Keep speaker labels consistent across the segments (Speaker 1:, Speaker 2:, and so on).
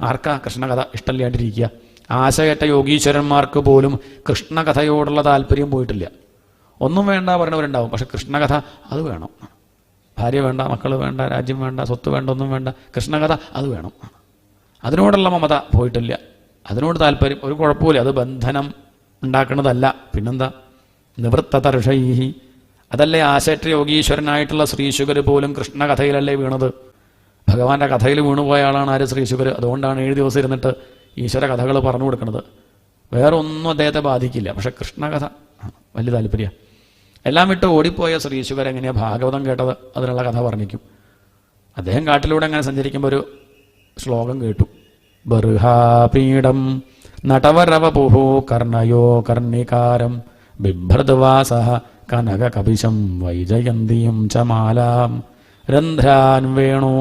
Speaker 1: ആർക്കാ കൃഷ്ണകഥ ഇഷ്ടമില്ലാണ്ടിരിക്കുക? ആശയറ്റ യോഗീശ്വരന്മാർക്ക് പോലും കൃഷ്ണകഥയോടുള്ള താല്പര്യം പോയിട്ടില്ല. ഒന്നും വേണ്ട പറഞ്ഞവരുണ്ടാവും പക്ഷെ കൃഷ്ണകഥ അത് വേണം. ഭാര്യ വേണ്ട മക്കൾ വേണ്ട രാജ്യം വേണ്ട സ്വത്ത് വേണ്ട ഒന്നും വേണ്ട കൃഷ്ണകഥ അത് വേണം. അതിനോടുള്ള മമത പോയിട്ടില്ല. അതിനോട് താല്പര്യം ഒരു കുഴപ്പമില്ല അത് ബന്ധനം ഉണ്ടാക്കുന്നതല്ല പിന്നെന്താ? നിവൃത്ത തർഷൈഹി അതല്ലേ ആശേറ്റ യോഗീശ്വരനായിട്ടുള്ള ശ്രീശുഗർ പോലും കൃഷ്ണകഥയിലല്ലേ വീണത്? ഭഗവാന്റെ കഥയിൽ വീണുപോയ ആളാണ് ആര് ശ്രീശുഗർ അതുകൊണ്ടാണ് ഏഴ് ദിവസം ഇരുന്നിട്ട് ഈശ്വര കഥകൾ പറഞ്ഞു കൊടുക്കുന്നത്. വേറെ ഒന്നും അദ്ദേഹത്തെ ബാധിക്കില്ല. പക്ഷെ കൃഷ്ണകഥ വലിയ താല്പര്യം. എല്ലാം വിട്ട് ഓടിപ്പോയ ശ്രീശുഗർ എങ്ങനെയാണ് ഭാഗവതം കേട്ടത്? അതിനുള്ള കഥ വർണിക്കും. അദ്ദേഹം കാട്ടിലൂടെ അങ്ങനെ സഞ്ചരിക്കുമ്പോൾ ഒരു ശ്ലോകം കേട്ടു. ബർഹാപീഠം നടവരവപുഹു കർണയോ കർണികാരം ബിഭ്രദ്വാസ കനക കപിശം വൈജയന്തിയും ച മാലാം. രന്ധ്രാൻ വേണോ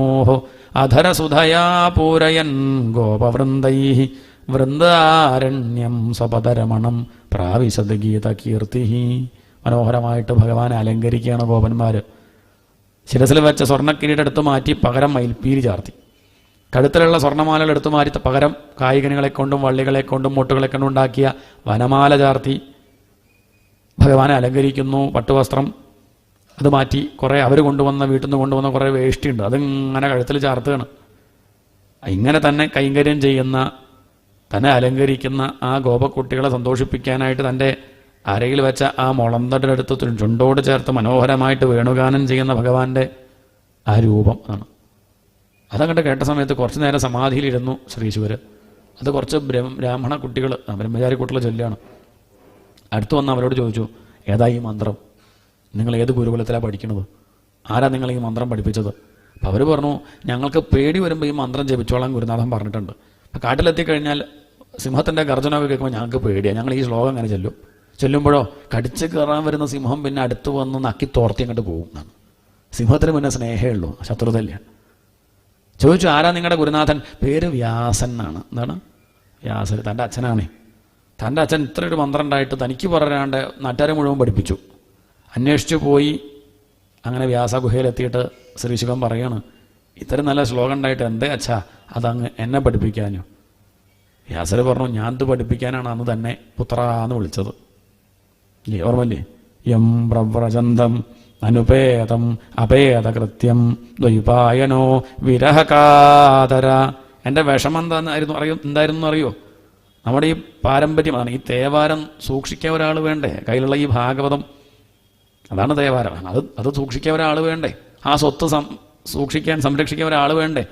Speaker 1: അധരസുധയാ പൂരയൻ ഗോപവൃന്ദൈ വൃന്ദാരണ്യം സ്വപദരമണം പ്രാവിശത് ഗീതകീർത്തി മനോഹരമായിട്ട് ഭഗവാനെ അലങ്കരിക്കുകയാണ് ഗോപന്മാർ ശിരസിൽ വെച്ച സ്വർണക്കിരീടം എടുത്ത് മാറ്റി പകരം മയിൽപ്പീരി ചാർത്തി. കഴുത്തിലുള്ള സ്വർണമാലകൾ എടുത്തു മാറ്റി പകരം കായികനികളെ കൊണ്ടും വള്ളികളെ കൊണ്ടും മുട്ടുകളെ കൊണ്ടും ഉണ്ടാക്കിയ വനമാല ചാർത്തി. ഭഗവാനെ അലങ്കരിക്കുന്നു പട്ടുവസ്ത്രം അത് മാറ്റി കുറേ അവർ കൊണ്ടുവന്ന വീട്ടിൽ നിന്ന് കൊണ്ടുവന്ന കുറേ വേഷ്ടിയുണ്ട് അതിങ്ങനെ കഴുത്തിൽ ചാർത്തുകയാണ്. ഇങ്ങനെ തന്നെ കൈങ്കര്യം ചെയ്യുന്ന തന്നെ അലങ്കരിക്കുന്ന ആ ഗോപക്കുട്ടികളെ സന്തോഷിപ്പിക്കാനായിട്ട് തന്റെ അരയിൽ വെച്ച ആ മുളന്തടിനടുത്ത് ചുണ്ടോട് ചേർത്ത് മനോഹരമായിട്ട് വേണുഗാനം ചെയ്യുന്ന ഭഗവാന്റെ ആ രൂപം ആണ് അതങ്ങോട്ട് കേട്ട സമയത്ത് കുറച്ച് നേരം സമാധിയിലിരുന്നു ശ്രീശിവര്. അത് കുറച്ച് ബ്രഹ്മ ബ്രാഹ്മണ കുട്ടികൾ ബ്രഹ്മചാരി കുട്ടികൾ ചൊല്ലുകയാണ്. അടുത്തു വന്ന് അവരോട് ചോദിച്ചു ഏതായി മന്ത്രം? നിങ്ങൾ ഏത് ഗുരുകുലത്തിലാണ് പഠിക്കുന്നത് ആരാ നിങ്ങൾ ഈ മന്ത്രം പഠിപ്പിച്ചത്? അപ്പോൾ അവർ പറഞ്ഞു ഞങ്ങൾക്ക് പേടി വരുമ്പോൾ ഈ മന്ത്രം ജപിച്ചോളാൻ ഗുരുനാഥൻ പറഞ്ഞിട്ടുണ്ട്. അപ്പം കാട്ടിലെത്തിക്കഴിഞ്ഞാൽ സിംഹത്തിന്റെ ഗർജനമൊക്കെ കേൾക്കുമ്പോൾ ഞങ്ങൾക്ക് പേടിയാണ് ഞങ്ങൾ ഈ ശ്ലോകം അങ്ങനെ ചെല്ലും? ചെല്ലുമ്പോഴോ? കടിച്ച് കയറാൻ വരുന്ന സിംഹം പിന്നെ അടുത്ത് വന്ന് നക്കി തോർത്തി അങ്ങോട്ട് പോകും എന്നാണ്. സിംഹത്തിന് പിന്നെ സ്നേഹമേ ഉള്ളൂ ചോദിച്ചു ആരാ നിങ്ങളുടെ ഗുരുനാഥൻ? പേര് വ്യാസൻ എന്നാണ്. എന്താണ്? വ്യാസൻ തന്റെ അച്ഛനാണേ. തന്റെ അച്ഛൻ ഇത്രയൊരു മന്ത്രം ഉണ്ടായിട്ട് തനിക്ക് പറയാണ്ട് നാട്ടുകാരെ മുഴുവൻ പഠിപ്പിച്ചു. അന്വേഷിച്ചു പോയി. അങ്ങനെ വ്യാസഗുഹയിലെത്തിയിട്ട് ശ്രീശുഖം പറയാണ് ഇത്രയും നല്ല ശ്ലോകം ഉണ്ടായിട്ട് എന്തേ അച്ഛാ അതങ്ങ് എന്നെ പഠിപ്പിക്കാനോ വ്യാസർ പറഞ്ഞു ഞാൻ ഇത് പഠിപ്പിക്കാനാണ് അന്ന് തന്നെ പുത്രാന്ന് വിളിച്ചത്. ഇല്ലേ ഓർമ്മല്ലേ യം പ്രവ്രചന്തം അനുപേതം അപേതകൃത്യം ദ്വൈപായനോ വിരഹകാതര. എന്റെ വിഷമം എന്താന്നായിരുന്നു അറിയോ എന്തായിരുന്നു അറിയോ? നമ്മുടെ ഈ പാരമ്പര്യമാണ് ഈ തേവാരം സൂക്ഷിക്കാൻ ഒരാൾ വേണ്ടേ? കയ്യിലുള്ള ഈ ഭാഗവതം അതാണ് ദേവാരം അത് അത് സൂക്ഷിക്കാൻ ഒരാൾ വേണ്ടേ? ആ സ്വത്ത് സം സൂക്ഷിക്കാൻ സംരക്ഷിക്കാൻ ഒരാൾ വേണ്ടേ?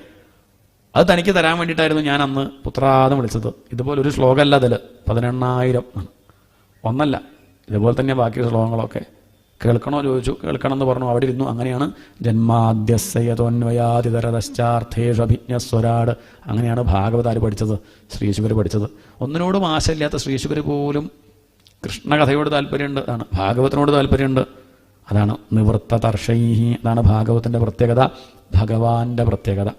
Speaker 1: അത് തനിക്ക് തരാൻ വേണ്ടിയിട്ടായിരുന്നു ഞാൻ അന്ന് പുത്രാദം വിളിച്ചത്. ഇതുപോലെ ഒരു ശ്ലോകമല്ല അതിൽ പതിനെണ്ണായിരം ആണ്. ഒന്നല്ല. ഇതുപോലെ തന്നെ ബാക്കി ശ്ലോകങ്ങളൊക്കെ കേൾക്കണോ ചോദിച്ചു. കേൾക്കണം എന്ന് പറഞ്ഞു. അവിടെ ഇരുന്നു. അങ്ങനെയാണ്. ജന്മാദ്യസയതോന്വയാതിതരതശ്ചാർത്ഥേഷഭിജ്ഞസ്വരാട് അങ്ങനെയാണ് ഭാഗവതാര് പഠിച്ചത്. ശ്രീശുഗർ പഠിച്ചത്. ഒന്നിനോടും ആശയില്ലാത്ത ശ്രീശുഗർ പോലും കൃഷ്ണകഥയോട് താല്പര്യമുണ്ട്. ആണ്. ഭാഗവതനോട് താല്പര്യമുണ്ട്. അതാണ് നിവൃത്ത തർഷൈഹി അതാണ് ഭാഗവത്തിന്റെ പ്രത്യേകത ഭഗവാന്റെ പ്രത്യേകത.